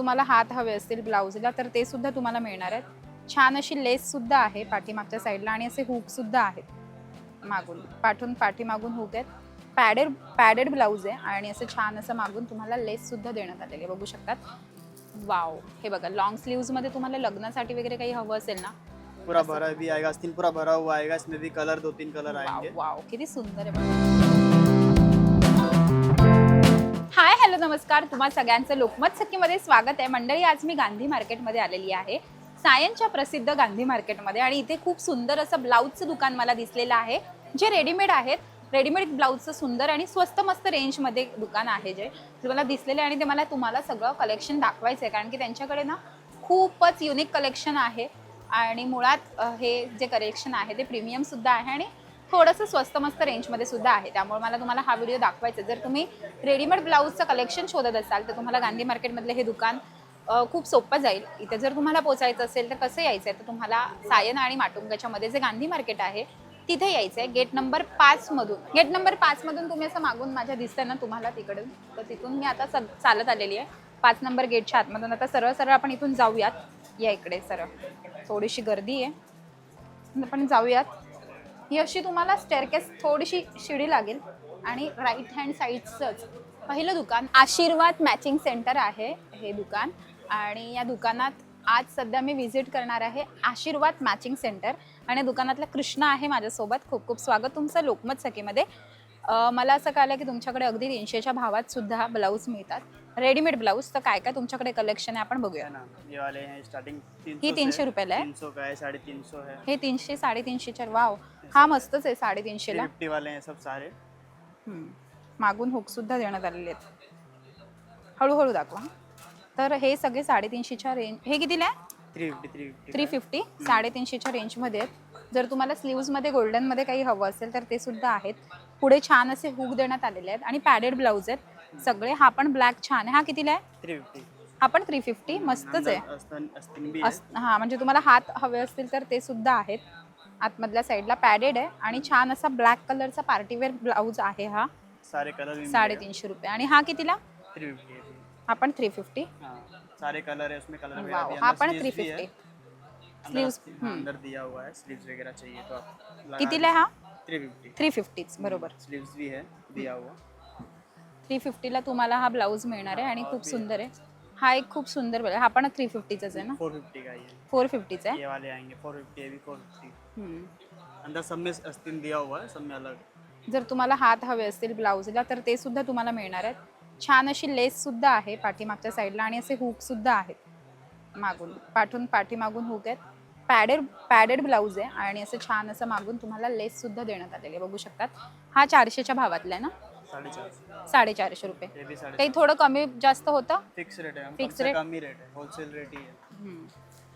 तुम्हाला हात हवे असतील ब्लाऊजला तर ते सुद्धा तुम्हाला मिळणार आहेत. छान अशी लेस सुद्धा आहे पाठीमागच्या साईडला आणि असे हुक सुद्धा आहेत मागून. पाठून पाठीमागून हुक आहेत. पॅडेड पॅडेड ब्लाऊज आहे आणि असं छान असं मागून तुम्हाला लेस सुद्धा देण्यात आलेली आहे. बघू शकतात? वाव हे बघा लॉंग स्लीव्समध्ये तुम्हाला लग्नासाठी वगैरे काही हवं असेल ना? पूरा भरा भी आएगा पूरा भरा हुआ आएगा इसमें भी कलर दो तीन कलर आएंगे. वाव किती सुंदर आहे बघा. हॅलो नमस्कार. तुम्हा सगळ्यांचं लोकमत सखीमध्ये स्वागत आहे. मंडळी आज मी गांधी मार्केटमध्ये आलेली आहे. सायनच्या प्रसिद्ध गांधी मार्केटमध्ये आणि इथे खूप सुंदर असं ब्लाऊजचं दुकान मला दिसलेलं आहे. जे रेडीमेड आहेत रेडीमेड ब्लाऊजचं सुंदर आणि स्वस्त मस्त रेंजमध्ये दुकान आहे जे. जे मला दिसलेले आणि ते मला तुम्हाला सगळं कलेक्शन दाखवायचं आहे. कारण की त्यांच्याकडे ना खूपच युनिक कलेक्शन आहे. आणि मुळात हे जे कलेक्शन आहे ते प्रीमियमसुद्धा आहे आणि थोडंसं स्वस्त मस्त रेंजमध्ये सुद्धा आहे. त्यामुळे मला तुम्हाला हा व्हिडिओ दाखवायचा जर तुम्ही रेडीमेड ब्लाऊजचं कलेक्शन शोधत असाल तर तुम्हाला गांधी मार्केटमधलं हे दुकान खूप सोपं जाईल. इथे जर तुम्हाला पोचायचं असेल तर कसं यायचं आहे तर तुम्हाला सायन आणि माटुंगाच्या मध्ये जे गांधी मार्केट आहे तिथे यायचं आहे गेट नंबर पाचमधून गेट नंबर पाचमधून तुम्ही असं मागून माझ्या दिसतंय ना तुम्हाला तिकडून तर तिथून मी आता स चालत आलेली आहे. पाच नंबर गेटच्या आतमधून. आता सरळ सरळ आपण इथून जाऊयात. या इकडे सरळ. थोडीशी गर्दी आहे. आपण जाऊयात. ही अशी तुम्हाला स्टेअरकेस थोडीशी शिडी लागेल. आणि राईट हँड साईडचंच पहिलं दुकान आशीर्वाद मॅचिंग सेंटर आहे हे दुकान. आणि या दुकानात आज सध्या मी व्हिजिट करणार आहे आशीर्वाद मॅचिंग सेंटर आणि दुकानातला कृष्णा आहे माझ्यासोबत. खूप खूप स्वागत तुमचं लोकमत सखीमध्ये. मला असं कळलं की तुमच्याकडे अगदी तीनशेच्या भावात सुद्धा ब्लाऊज मिळतात. रेडीमेड ब्लाऊज तर काय काय तुमच्याकडे कलेक्शन आहे? आपण बघूया. है ना ये वाले हैं स्टार्टिंग ही तीनशे रुपयाला आहे. तीन सौ का है साढ़े तीन सौ है हे तीनशे साडेतीनशेच्या वाव हा मस्तच आहे साडेतीनशेला फिफ्टी वाले हैं सब सारे. हम्म. मागून हुक सुद्धा देण्यात आलेले आहेत. हळूहळू दाखवा. तर हे सगळे साडेतीनशेच्या रेंज हे कितीला आहे? Three fifty three three fifty साडेतीनशेच्या रेंजमध्ये आहेत. जर तुम्हाला स्लीव्समध्ये गोल्डनमध्ये काही हवं असेल तर ते सुद्धा आहेत. पुढे छान असे हुक देण्यात आलेले आहेत. आणि पॅडेड ब्लाऊज आहेत. सगळे. हा पण ब्लॅक छान आहे. हा कितीला आहे? थ्री फिफ्टी हा पण थ्री फिफ्टी मस्तच आहे. है अस- हा म्हणजे तुम्हाला हात हवे असतील तर ते सुद्धा आहेत. आतमधल्या साईडला पॅडेड आहे आणि छान असा ब्लॅक कलरचा पार्टीवेअर ब्लाऊज आहे हा. सारे कलर साडेतीनशे रुपये. आणि हा कितीला? थ्री फिफ्टी है पण थ्री फिफ्टी हाँ सारे कलर है उसमें कलर वगैरह वाव भी हा अंदर पण sleeves थ्री भी है फिफ्टी अंदर sleeves, अस्तीन- हाँ, हम्म. अंदर दिया हुआ है. स्लीव्स वगैरह चाहिए तो आप कितीला आहे हा? थ्री फिफ्टी थ्री फिफ्टीच बरोबर. स्लीव्स भी है दिया हुआ. थ्री फिफ्टीला तुम्हाला हा ब्लाऊज मिळणार आहे आणि खूप सुंदर आहे. हा एक खूप सुंदर ब्लाऊज हा पण थ्री फिफ्टीचाच आहे ना? फोर फिफ्टी का ये? फोर फिफ्टीचा आहे? ये वाले आएंगे फोर फिफ्टी ये भी फोर फिफ्टी. हम्म. अंदर सब में अस्तीन दिया हुआ है सब में अलग जर तुम्हाला हात हवे असतील ब्लाऊजला तर ते सुद्धा तुम्हाला मिळणार आहेत. छान अशी लेस सुद्धा आहे पाठीमागच्या साईडला आणि असे हुक सुद्धा आहेत मागून. पाठून पाठीमागून हुक आहेत. पॅडेड पॅडेड ब्लाऊज आहे आणि असं छान असं मागून तुम्हाला लेस सुद्धा देण्यात आलेली बघू शकतात. हा चारशेच्या भावातला आहे ना? चार साडेचारशे रुपये. साढ़े काही थोडं कमी जास्त होतं? फिक्स रेट है Fix कम रेट है होलसेल रेट ही है हम्म.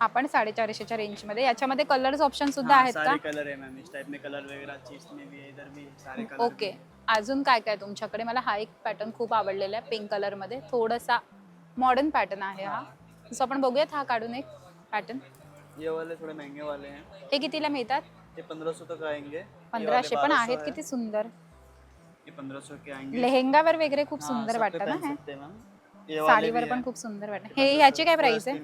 हा पण साडेचारशेच्या रेंजमध्ये. याच्यामध्ये कलर्स ऑप्शन सुद्धा हाँ, आहेत का? सारे कलर है मैम इस टाइप में कलर वगैरह अच्छी इसमें भी है इधर भी है, सारे कलर ओके. अजून काय काय तुमच्याकडे? मला हा एक पॅटर्न खूप आवडलेला आहे पिंक कलरमध्ये थोडासा मॉडर्न पॅटर्न आहे हा. जसं आपण बघूयात हा काढून एक पॅटर्न ये वाले थोड़े महंगे वाले हैं. हे कितीला मिळतात? ये पंद्रह सौ तक आएंगे. ये पंधराशे पण 1200 आहेत है, किती सुंदर. लेहेंगावर वगैरे खूप सुंदर वाटतं ना हे? साडीवर पण खूप सुंदर वाटतं. हे ह्याची काय प्राइस आहे?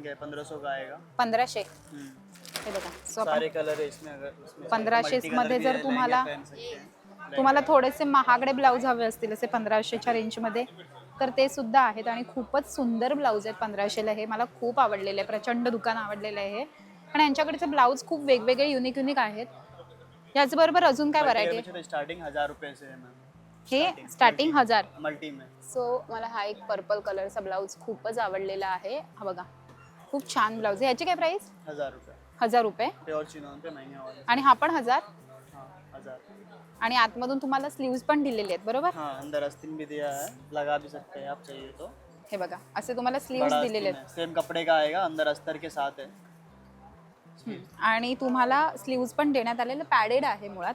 पंधराशे हे बघा सो आपण सारे कलर इसमें अगर उसमें से 1500 multi मध्ये जर तुम्हाला- तुम्हाला थोडेसे महागडे ब्लाऊज हवे असतील असे पंधराशेच्या रेंजमध्ये तर ते सुद्धा आहेत आणि खूपच सुंदर ब्लाऊज आहेत पंधराशेला. हे मला खूप आवडलेलं आहे प्रचंड दुकान आवडलेलं आहे हे. आणि यांच्याकडचे ब्लाऊज खूप वेगवेगळे युनिक युनिक आहेत. याचबरोबर अजून काय व्हरायटी स्टार्टिंग हजार रुपए से है स्टार्टिंग हजार. मल्टी में. सो मला हा एक पर्पल कलरचा ब्लाऊज खूपच आवडलेला आहे. हा बघा खूप छान ब्लाऊज आहे. याची काय प्राइस हजार रुपए हजार रुपये. प्योर चिनॉन पे महंगे वाले आणि हा पण हजार? हाँ हजार. आणि आतमधून तुम्हाला स्लीव्स पण दिलेले आहेत बरोबर? हाँ अंदर अस्तीन भी दिया है. लगा भी सकते हैं आप चाहिए तो. हे बघा असे तुम्हाला स्लीव्स बड़ा दिलेले है. सेम कपड़े का आएगा? अंदर अस्तर के साथ है. आहेत आणि तुम्हाला स्लीव्स पण देण्यात आलेलं पॅडेड आहे मुळात.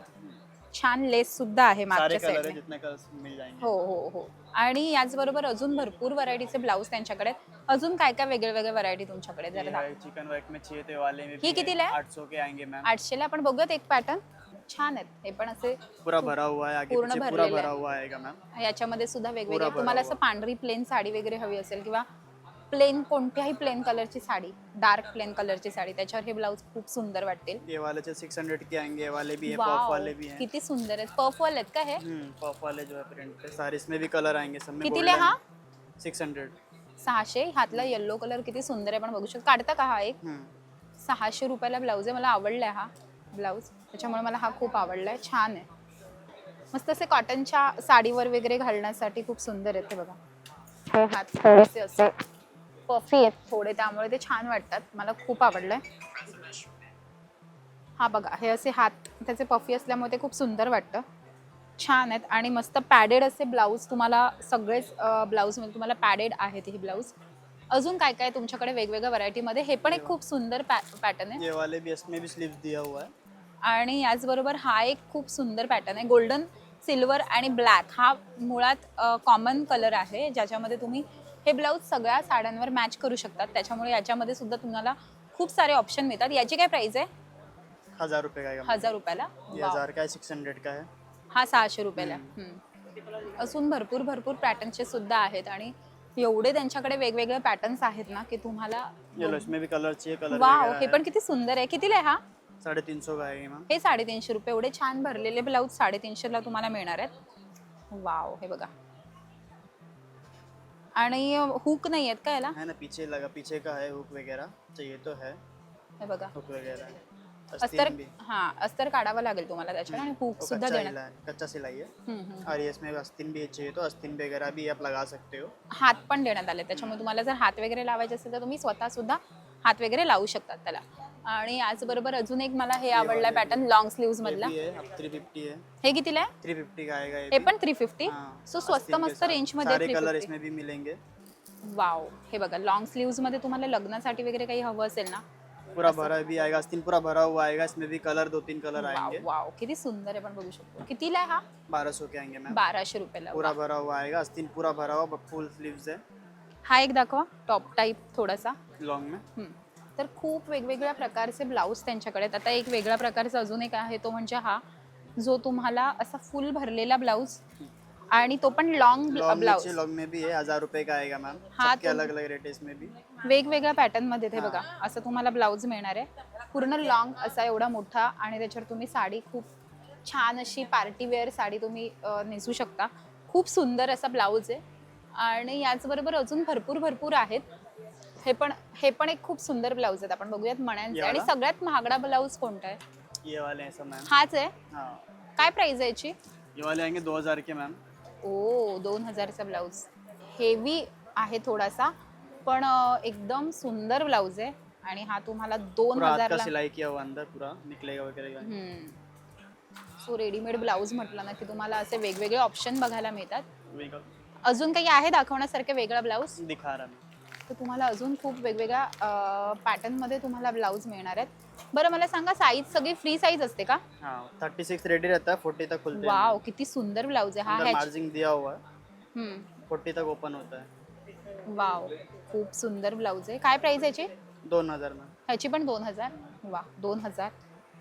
छान लेस सुद्धा आहे सारे मागच्या कलर है साईडने जितने कलर मिल जाएंगे हो हो हो आणि याचबरोबर अजून भरपूर व्हरायटीचे ब्लाऊज त्यांच्याकडे आहेत. अजून काय काय वेगळे वेगळे व्हरायटी तुमच्याकडे जरा दाखवा. चिकन वर्क में चाहिए तो वाले में ये कितीला है? आठ सौ के आएंगे मैम आठशेला आपण बघूयात एक पॅटर्न छान आहेत हे पण असे पूरा भरा हुआ है आगे पूर्ण पीछे पूरा भरलेला भरा है. हुआ आएगा मैम याच्यामध्ये सुद्धा वेगवेगळे पुरा भरा तुम्हाला असं हुआ. पांढरी प्लेन साडी वगैरे हवी असेल किंवा प्लेन कोणत्याही प्लेन कलरची साडी डार्क प्लेन कलरची साडी त्याच्यावर हे ब्लाऊज खूप सुंदर वाटतील. ये वाले सिक्स हंड्रेड के आएंगे ये वाले भी है वाव, पॉप वाले भी हैं. किती सुंदर आहेत. पफ वाले आहेत का हे? पॉप वाले जो है प्रिंट पे सारे इसमें भी कलर आएंगे सब में कितीले हा? सिक्स हंड्रेड सहाशे. ह्यातला येल्लो कलर किती सुंदर आहे पण बघू शकतो. काढता का हा एक? सहाशे रुपयाला ब्लाऊज आहे. मला आवडलाय हा ब्लाऊज. त्याच्यामुळे मला हा खूप आवडलाय. छान आहे. मस्त असे कॉटनच्या साडीवर वगैरे घालण्यासाठी खूप सुंदर आहेत ते बघा. हात थोडेसे असे. पफी आहेत थोडे त्यामुळे ते छान वाटतात. मला खूप आवडलंय. हा बघा हे असे हात त्याचे पफी असल्यामुळे ते खूप सुंदर वाटतं. छान आहेत आणि मस्त पॅडेड असे ब्लाऊज तुम्हाला सगळेच ब्लाऊजमध्ये तुम्हाला पॅडेड आहेत ही ब्लाऊज अजून काय काय तुमच्याकडे वेगवेगळ्या व्हरायटीमध्ये हे पण एक खूप सुंदर पॅटर्न आहे. ये वाले भी इसमें भी स्लीव्स दिया हुआ है. आणि याचबरोबर हा एक खूप सुंदर पॅटर्न आहे. गोल्डन सिल्वर आणि ब्लॅक हा मुळात कॉमन कलर आहे ज्याच्यामध्ये तुम्ही हे ब्लाऊज सगळ्या साड्यांवर मॅच करू शकतात. त्याच्यामुळे याच्यामध्ये सुद्धा तुम्हाला खूप सारे ऑप्शन मिळतात. याची काय प्राइस आहे? हजार का आएगा हजार रुपयाला? ये. हजार का है सिक्स हंड्रेड का है हा सहाशे रुपयाला. हम्म. अजून भरपूर भरपूर पॅटर्नचे सुद्धा आहेत आणि एवढे त्यांच्याकडे वेगवेगळे पॅटर्न्स आहेत ना की तुम्हाला ये लो इसमें भी कलर चाहिए कलर वाव हे पण किती सुंदर आहे. कितीला आहे हा? साढ़े तीन सौ का आएगी मैम हे साडेतीनशे रुपये. एवढे छान भरलेले ब्लाऊज साडेतीनशेला तुम्हाला मिळणार आहेत. वाव हे बघा. आणि हुक नाही आहेत का याला? है ना पीछे लगा पीछे का है हुक वगैरह? चाहिए तो है। हे बघा. हुक वगैरह है। अस्तर अस्तीन भी। हा अस्तर काढावं लागेल तुम्हाला त्याच्यात आणि हुक वो सुद्धा कच्चा सिलाई कच्चा सिलाई है। हम्म, हम्म. और ये इसमें अस्तीन भी चाहिए तो अस्तीन वगैरह भी आप लगा सकते हो। हात पण देण्यात आले त्याच्यामुळे तुम्हाला जर हात वगैरे लावायचे असेल तर तुम्ही स्वतः सुद्धा हात वगैरे लावू शकतात त्याला. आणि याचबरोबर अजून एक मला हे आवडला पॅटर्न लॉंग स्लीव्ज ये मधला. है अब थ्री फिफ्टी कितीला आहे? थ्री फिफ्टी का आएगा ये हे। पण थ्री फिफ्टी सो स्वस्त मस्त। रेंजमध्ये वाव हे बघा लॉंग स्लीव्जमध्ये तुम्हाला लग्नासाठी वगैरे काही हवं असेल ना? पूरा भरा भी आएगा आस्तीन पूरा भरा हुआ आएगा इसमें भी कलर दो तीन कलर आएंगे. वाव किती सुंदर आहे पण बघू शकतो. कितीला आहे हा? बारह सौ के आएंगे मैम बाराशे रुपयाला. पूरा. भरा हुआ आएगा आस्तीन पूरा भरा हुआ फुल स्लीव्स है. हा एक दाखवा टॉप टाईप थोडासा. लॉन्ग में. तर खूप वेगवेगळ्या प्रकारचे ब्लाऊज त्यांच्याकडे आहेत. आता एक वेगळ्या प्रकारचा अजून एक आहे तो म्हणजे हा. जो तुम्हाला असा फुल भरलेला ब्लाऊज आणि तो पण लॉंग नीचे लॉन्ग में भी है हजार रुपए का आएगा मैम हाँ, सबके अलग अलग रेट है इसमें भी वेगवेगळ्या पॅटर्नमध्ये ते. बघा. असं तुम्हाला ब्लाऊज मिळणार आहे. पूर्ण लॉंग असा एवढा मोठा आणि त्याच्यावर तुम्ही साडी खूप छान अशी पार्टी वेअर साडी तुम्ही अ, नेसू शकता. खूप सुंदर असा ब्लाऊज आहे. आणि याचबरोबर अजून भरपूर भरपूर आहेत. हे पण हे पण एक खूप सुंदर ब्लाऊज आहेत. आपण बघूयात मण्यांचे. आणि? सगळ्यात महागडा ब्लाऊज कोणता आहे? ये वाले हैं सब मैम हाच आहे? हाँ. काय प्राइस आहे याची? ये वाले आएंगे दो हजार के मैम ओ दोन हजारचा ब्लाऊज. हेवी आहे थोडासा पण अ, एकदम सुंदर ब्लाऊज आहे. आणि हा तुम्हाला दोन पूरा हाथ का हजारला सिलाई किया हुआ अंदर? पूरा निकलेगा वगैरह सो रेडीमेड ब्लाऊज म्हटलं ना की तुम्हाला असे वेगवेगळे ऑप्शन बघायला मिळतात. अजून काही आहे दाखवण्यासारखे वेगळा ब्लाऊज? दिखा रहा मैं तर तुम्हाला अजून खूप वेगवेगळ्या पॅटर्नमध्ये तुम्हाला ब्लाऊज मिळणार आहेत. बरं मला सांगा साईज सगळी फ्री साईज असते का? हाँ थर्टी सिक्स रेडी रहता है फोर्टी तक खुलते. हैं वाव किती सुंदर ब्लाऊज आहे. हा अंदर दिया हुआ है. हम्म, फोर्टी तक ओपन होता है. वाव खूप सुंदर ब्लाऊज आहे. काय प्राइस याची? दोन हजार में. ह्याची पण दोन हजार. वा दोन हजार.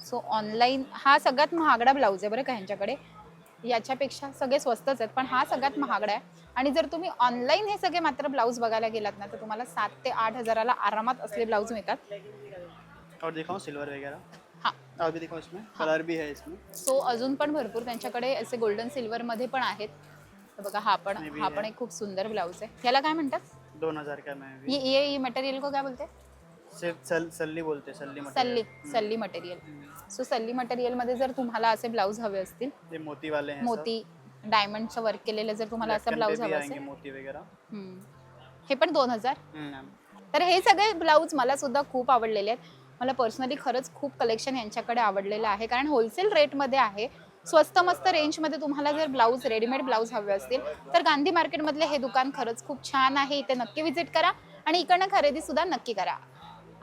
सो ऑनलाईन हा सगळ्यात महागडा ब्लाऊज आहे बरं का ह्यांच्याकडे. याच्यापेक्षा सगळे स्वस्तच आहेत पण हा सगळ्यात महागडा आहे. आणि जर तुम्ही ऑनलाईन हे सगळे मात्र ब्लाऊज बघायला गेलात ना तर तुम्हाला सात ते आठ हजाराला आरामात असले ब्लाऊज मिळतात. और दिखाऊं सिल्वर वगैरह। हा. और भी दिखाऊं इसमें कलर भी है इसमें। सो अजून पण भरपूर त्यांच्याकडे असे गोल्डन सिल्वरमध्ये पण आहेत. तर बघा हा पण हे आहे. पण एक खूप सुंदर ब्लाऊज आहे. याला काय म्हणतात? दोन हजार का मैं भी ये ये मटेरियल को काय बोलते? सल, सल्ली बोलते सल्ली सल्ली material. सल्ली मटेरियल हम्म। सो सल्ली मटेरियलमध्ये जर तुम्हाला असे ब्लाऊज हवे असतील ये मोती वाले हैं। मोती डायमंडचं वर्क केलेलं जर तुम्हाला असं ब्लाऊज हवं असेल. मोती वगैरह. हम्म. हे पण दोन हजार. हम्म, तर हे सगळे ब्लाऊज मला सुद्धा खूप आवडलेले आहेत. मला पर्सनली खरंच खूप कलेक्शन यांच्याकडे आवडलेलं आहे. कारण होलसेल रेटमध्ये आहे. स्वस्त मस्त रेंजमध्ये तुम्हाला जर ब्लाऊज रेडीमेड ब्लाऊज हवे असतील तर गांधी मार्केटमधले हे दुकान खरंच खूप छान आहे. इथे नक्की विजिट करा आणि इकडनं खरेदी सुद्धा नक्की करा.